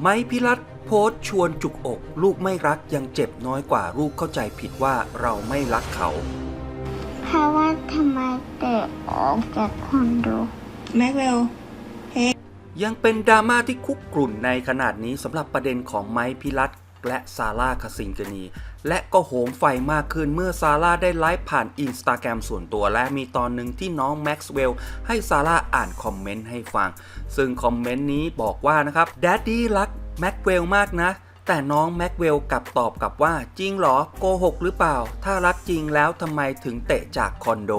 ไม้พิรัตโพสต์ชวนจุกอก ลูกไม่รักยังเจ็บน้อยกว่าลูกเข้าใจผิดว่าเราไม่รักเขา เพราะว่าทำไมเตะออกจากคอนโดแม็กเวลยังเป็นดราม่าที่คุกกรุ่นในขนาดนี้สำหรับประเด็นของไม้พิรัต และซาร่าคาสิงกนี และก็โหมไฟมากขึ้นเมื่อซาร่าได้ไลฟ์ผ่านอินสตาแกรมส่วนตัวและมีตอนหนึ่งที่น้องแม็กซ์เวลให้ซาร่าอ่านคอมเมนต์ให้ฟัง ซึ่งคอมเมนต์นี้บอกว่านะครับแดดดี้รักแม็กเวลมากนะแต่น้องแม็กเวลกลับตอบกลับว่าจริงเหรอโกหกหรือเปล่า ถ้ารักจริงแล้วทำไมถึงเตะจากคอนโด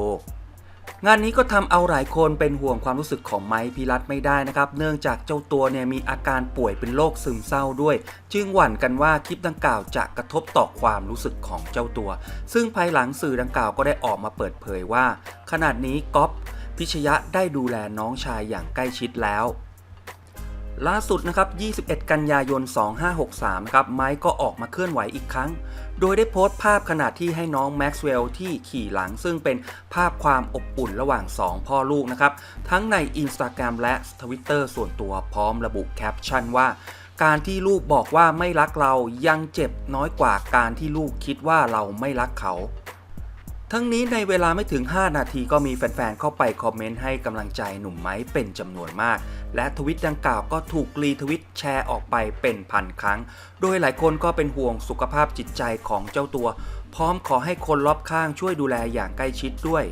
งานนี้ก็ทำเอาหลายคนเป็นห่วงความรู้สึกของไม้พิรัตไม่ได้นะครับ เนื่องจากเจ้าตัวเนี่ยมีอาการป่วยเป็นโรคซึมเศร้าด้วย จึงหวั่นกันว่าคลิปดังกล่าวจะกระทบต่อความรู้สึกของเจ้าตัว ซึ่งภายหลังสื่อดังกล่าวก็ได้ออกมาเปิดเผยว่า ขนาดนี้ก๊อฟพิชยะได้ดูแลน้องชายอย่างใกล้ชิดแล้ว ล่าสุดนะครับ 21 กันยายน 2563 นะครับ ไมค์ก็ออกมาเคลื่อนไหวอีกครั้ง โดยได้โพสต์ภาพขณะที่ให้น้องแม็กซ์เวลล์ที่ขี่หลัง ซึ่งเป็นภาพความอบอุ่นระหว่าง 2 พ่อลูกนะครับ ทั้งใน Instagram และ Twitter ส่วนตัวพร้อมระบุแคปชั่นว่า การที่ลูกบอกว่าไม่รักเรายังเจ็บน้อยกว่าการที่ลูกคิดว่าเราไม่รักเขา ทั้งนี้ในเวลาไม่ถึง 5 นาทีก็มีแฟนๆ เข้าไปคอมเมนต์ให้กำลังใจหนุ่มไม้เป็นจำนวนมาก และทวิตดังกล่าวก็ถูกรีทวิตแชร์ออกไปเป็นพันครั้ง โดยหลายคนก็เป็นห่วงสุขภาพจิตใจของเจ้าตัว พร้อมขอให้คนรอบข้างช่วยดูแลอย่างใกล้ชิดด้วย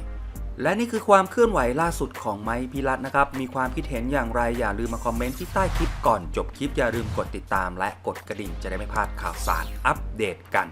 และนี่คือความเคลื่อนไหวล่าสุดของไม้พิรัตน์นะครับ มีความคิดเห็นอย่างไรอย่าลืมมาคอมเมนต์ที่ใต้คลิปก่อนจบคลิปอย่าลืมกดติดตาม และกดกระดิ่งจะได้ไม่พลาดข่าวสารอัปเดตกัน